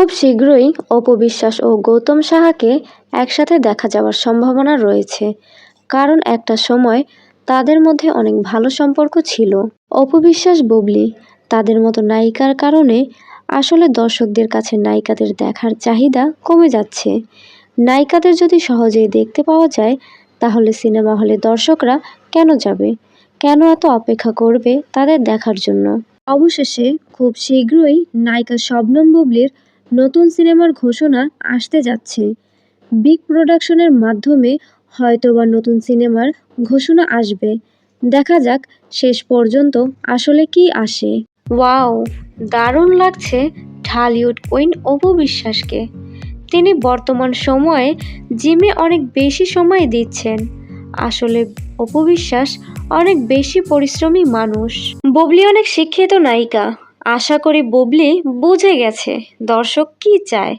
খুব শীঘ্রই অপবিশ্বাস ও গৌতম সাহাকে একসাথে দেখা যাওয়ার সম্ভাবনা রয়েছে, কারণ একটা সময় তাদের মধ্যে অনেক ভালো সম্পর্ক ছিল। অপবিশ্বাস বুবলি, তাদের মতো নায়িকার কারণে আসলে দর্শকদের কাছে নায়িকাদের দেখার চাহিদা কমে যাচ্ছে। নায়িকাদের যদি সহজেই দেখতে পাওয়া যায়, তাহলে সিনেমা হলে দর্শকরা কেন যাবে? কেন এত অপেক্ষা করবে তাদের দেখার জন্য? অবশেষে খুব শীঘ্রই নায়িকা শবনম বুবলির নতুন সিনেমার ঘোষণা আসতে যাচ্ছে। বিগ প্রোডাকশনের মাধ্যমে হয়তোবা নতুন সিনেমার ঘোষণা আসবে। দেখা যাক শেষ পর্যন্ত আসলে কি আসে। ওয়াও, দারুণ লাগছে ঢালিউড কুইন অপু বিশ্বাসকে। তিনি বর্তমান সময়ে জিমে অনেক বেশি সময় দিচ্ছেন। আসলে অপু বিশ্বাস অনেক বেশি পরিশ্রমী মানুষ। ববলি অনেক শিক্ষিত নায়িকা। আশা করি বুবলি বুঝে গেছে দর্শক কি চায়।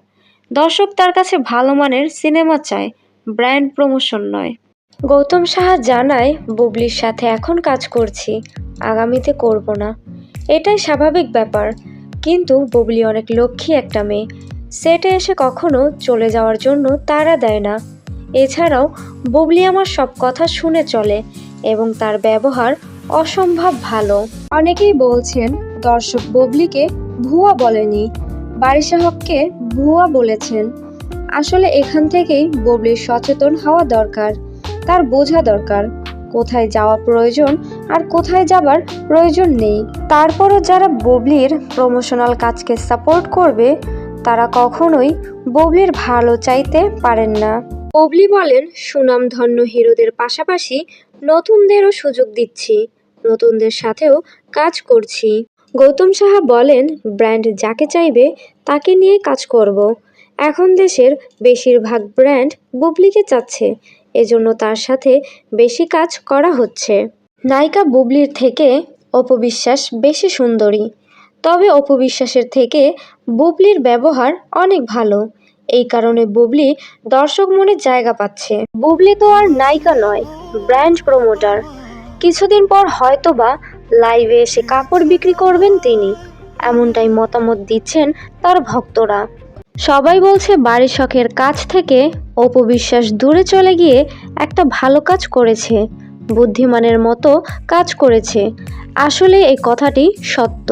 দর্শক তার কাছে ভালো মানের সিনেমা চায়, ব্র্যান্ড প্রমোশন নয়। গৌতম সাহা জানায়, বুবলির সাথে এখন কাজ করছি, আগামীতে করব না। এটাই স্বাভাবিক ব্যাপার। কিন্তু বুবলি অনেক লক্ষ্মী একটা মেয়ে। সেটে এসে কখনো চলে যাওয়ার জন্য তারা দেয় না। এছাড়াও বুবলি আমার সব কথা শুনে চলে এবং তার ব্যবহার অসম্ভব ভালো। অনেকেই বলছেন দর্শক বুবলিকে ভুয়া বলেনি, বারিশা হককে ভুয়া বলেছেন। আসলে এখান থেকেই বুবলির সচেতন হওয়া দরকার, তার বোঝা দরকার, কোথায় যাওয়া প্রয়োজন আর কোথায় যাবার প্রয়োজন নেই। তারপরও যারা বুবলির প্রমোশনাল কাজকে সাপোর্ট করবে, তারা কখনোই বুবলির ভালো চাইতে পারেন না। বুবলি বলেন, সুনামধন্য হিরোদের পাশাপাশি নতুনদেরও সুযোগ দিচ্ছি, নতুনদের সাথেও কাজ করছি। গৌতম সাহা বলেন, ব্র্যান্ড যাকে চাইবে তাকে নিয়ে কাজ করব। এখন দেশের বেশিরভাগ ব্র্যান্ড বুবলিকে চাচ্ছে। এজন্য তার সাথে বেশি কাজ করা হচ্ছে। নায়িকা বুবলির থেকে অপবিশ্বাস বেশি সুন্দরী। তবে অপবিশ্বাসের থেকে বুবলির ব্যবহার অনেক ভালো। এই কারণে বুবলি দর্শক মনে জায়গা পাচ্ছে। বুবলি তো আর নায়িকা নয়, ব্র্যান্ড প্রমোটার। কিছুদিন পর হয়তোবা লাইভে এসে কাপড় বিক্রি করবেন তিনি। এমনটাই মতামত দিচ্ছেন তার ভক্তরা। সবাই বলছে, বাড়ির শখের কাজ থেকে অপবিশ্বাস দূরে চলে গিয়ে একটা ভালো কাজ করেছে, বুদ্ধিমানের মতো কাজ করেছে। আসলে এই কথাটি সত্য।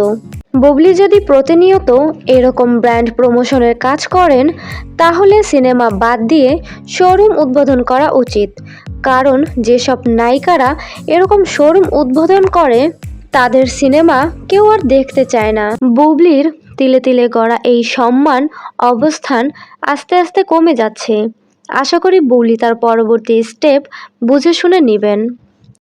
বুবলি যদি প্রতিনিয়ত এরকম ব্র্যান্ড প্রমোশনের কাজ করেন, তাহলে সিনেমা বাদ দিয়ে শোরুম উদ্বোধন করা উচিত। কারণ যেসব নায়িকারা এরকম শোরুম উদ্বোধন করে তাদের সিনেমা কেউ আর দেখতে চায় না। বুবলির তিলে তিলে গড়া এই সম্মান, অবস্থান আস্তে আস্তে কমে যাচ্ছে। আশা করি বুবলি তার পরবর্তী স্টেপ বুঝে শুনে নেবেন।